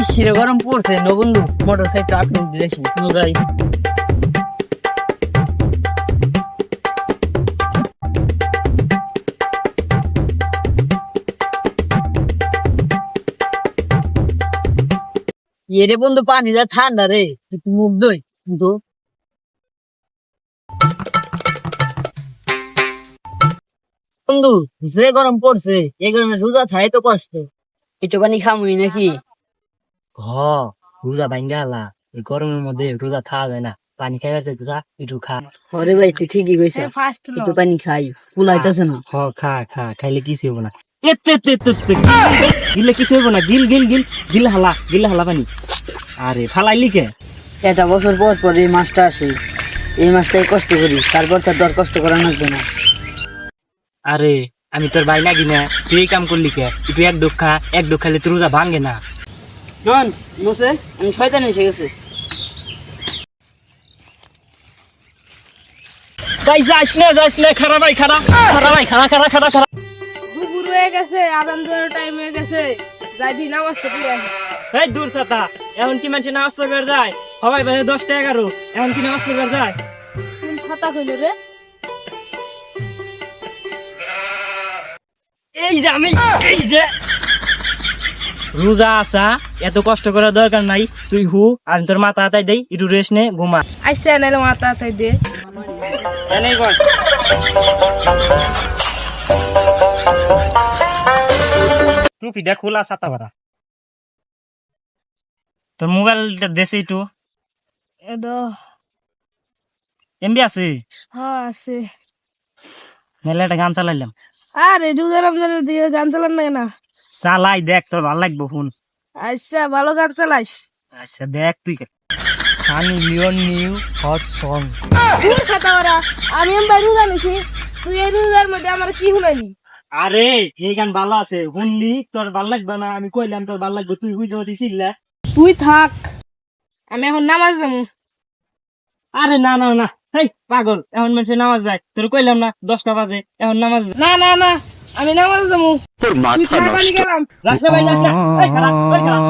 ইসিরে গরম পড়ছে ন বন্ধু মোটর সাইকেল আপনি দিয়েছি যাই ইয়ে রে বন্ধু পানিটা ঠান্ডা রে একটু মুখ দই কিন্তু বন্ধু, যে গরম পড়ছে এই গরমে রোজা থাই তো কষ্ট। একটু পানি খামুই নাকি? হ রোজা ভাঙ্গা হালা এই গরমের মধ্যে রোজা খাওয়া যায় না পানি খাইবার চাইতে যা একটু খা আরে ভাই তুই ঠিকই কইছ একটু পানি খাই ফুলাইতেছে না হ খা খা খাইলে কিছু হব না গিল, কিছু হব না গিল গিল গিল গিল হালা গিল হালা পানি আরে ফালাইলি কে এটা বছর পর পর এই মাসটা আসে। এই মাসটাই কষ্ট করি। তারপর তার দর কষ্ট করা লাগবে না। আরে আমি তোর ভাই নাকি না তুই কাম করলি কে? একটু এক ডোক খা এক ডোক খাইলে তোর রোজা ভাঙ্গে না। নন মোসে আমি শয়তান এসে গেছে ভাই যাইস না যাইস না খারা ভাই খারা খারা ভাই খারা খারা খারা খারা দুপুর হয়ে গেছে আদান দেওয়ার টাইম হয়ে গেছে। যাই দিন নামাজ তো পড়ে এই দূর সাতা এখন কি মানুষ নামাজ পড়বার যায়? সবাই বাজে দশটা এগারো এখন কি নামাজ পড়বার যায়? কোন ছাতা কইল রে? এই যে আমি এই যে রোজা আসা এত কষ্ট করার দরকার নাই। তুই হু আমি তোর মাথা হাতাই দেই একটু রেস্ট নে ঘুমা। আইসে নাইলে মাথা তাই দে। টুপিটা খোলা ছাতা ভরা তোর মোবাইলটা দেশে একটু। এদো এমবি আছে? হ্যাঁ আছে। মেলে একটা গান চালাইলাম। আরে রোজা রমজানের দিকে গান চালান না না? চালাই দেখ তোর ভালো লাগবো ফোন আচ্ছা ভালো গান চালাইস আচ্ছা দেখ তুই। Sunny Leone new hot song. তুই ছাতা ওরা আমি এমন রোজা নিছি তুই এই রোজার মধ্যে আমার কি শুনাইলি? আরে এই গান ভালো আছে শুনলি? তোর ভালো লাগবে না? আমি কইলাম তোর ভালো লাগবে তুই বুঝতে পারছিস না তুই থাক আমি এখন নামাজ যাব আরে না না না। হেই পাগল এখন মানুষের নামাজ যায়। তোর কইলাম না দশটা বাজে এখন নামাজ না না না আমি নামাজ যাব থাক আমি গেলাম। রাস্তা ভাই রাস্তা এই।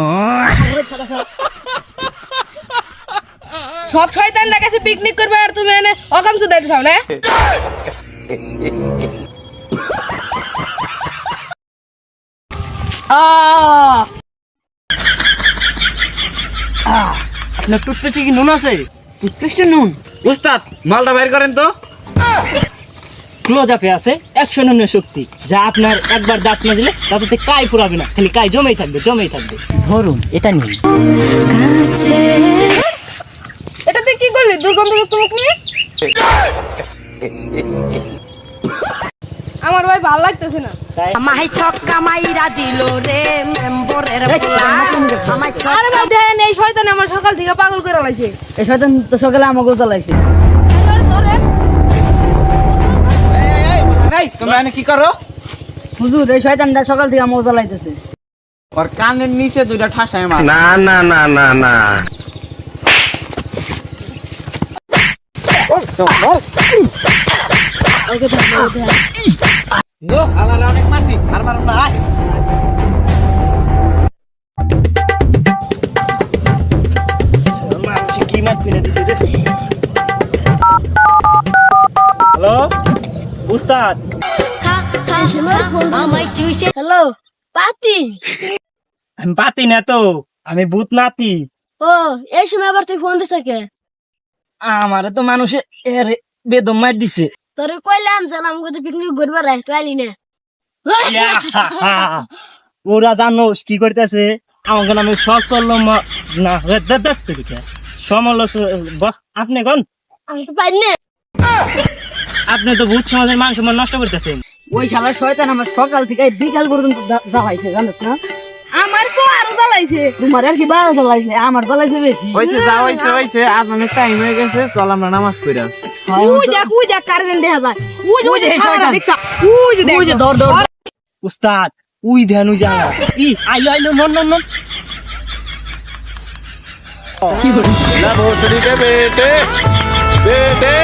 সব শয়তানরা কাছে পিকনিক করবে আর তুমি এনে অকাম চুদাইতে চাও না? টুথপেস্টে কি নুন আছে? টুথপেস্টে নুন। উস্তাদ মালটা বাইর করেন তো। ক্লোজ আপে আছে একশো শক্তি যা আপনার একবার দাঁত মাজলে তাতে কাই ফুরাবে না খালি কাই জমেই থাকবে জমেই থাকবে। ধরুন এটা নিন। এটা তুই কি করলি? দুর্গন্ধযুক্ত মুখ নিয়ে? আমার ভাই ভালো লাগতেছে না। মাই ছক্কা মাইরা দিল রে মেম্বরের আরে ভাই দেখেন এই শয়তান আমার সকাল থেকে পাগল করে লাইছে। এই শয়তান তো সকালে আমাকে জ্বালাইছে। এই তোমরা এনে কি করো? হুজুর এই শয়তানটা সকাল থেকে আমাকে জ্বালাইতেছে। ওর কানের নিচে দুইটা ঠাসায় মার। না না না না না। অনেক মারছি। আর মারুম না আয়। কি মাত কিনে দিছে রে? হ্যালো? উস্তাদ হ্যালো পাতি আমি পাতি না তো আমি ভূত নাতি ও এই সময় আবার তুই ফোন দিছে কে আমারে তো মানুষে এর বেদম মার দিছে তোরে কইলাম যে আমাকে তো পিকনিক করবার রাখ তুই আইলি না ওরা জানোস কি করতেছে আমাকে নামে সচল না দেখতে সমল বস আপনি কোন আমি তো পারি না আপনি তো ভূত সমাজের মানুষ নষ্ট করতেছেন ওই শালা শয়তান আমার সকাল থেকে বিকাল পর্যন্ত জা- জ্বালাইছে জানিস না আমার তো আরো জ্বালাইছে তোমার আর কি বারো জ্বালাইছে আমার জ্বালাইছে বেশি হইছে যা হইছে হইছে আজ অনেক টাইম হয়ে গেছে চল আমরা নামাজ পড়ি আস উই দেখ উই দেখ কারজন দেখা যায় উই যে- উই যে এই সারা শয়তান। দেখছা উই যে দেখ ওই যে দর দর উস্তাদ উই ধ্যান উই জানা ই আইলো আইলো নন নন নন भोसड़ी के बेटे बेटे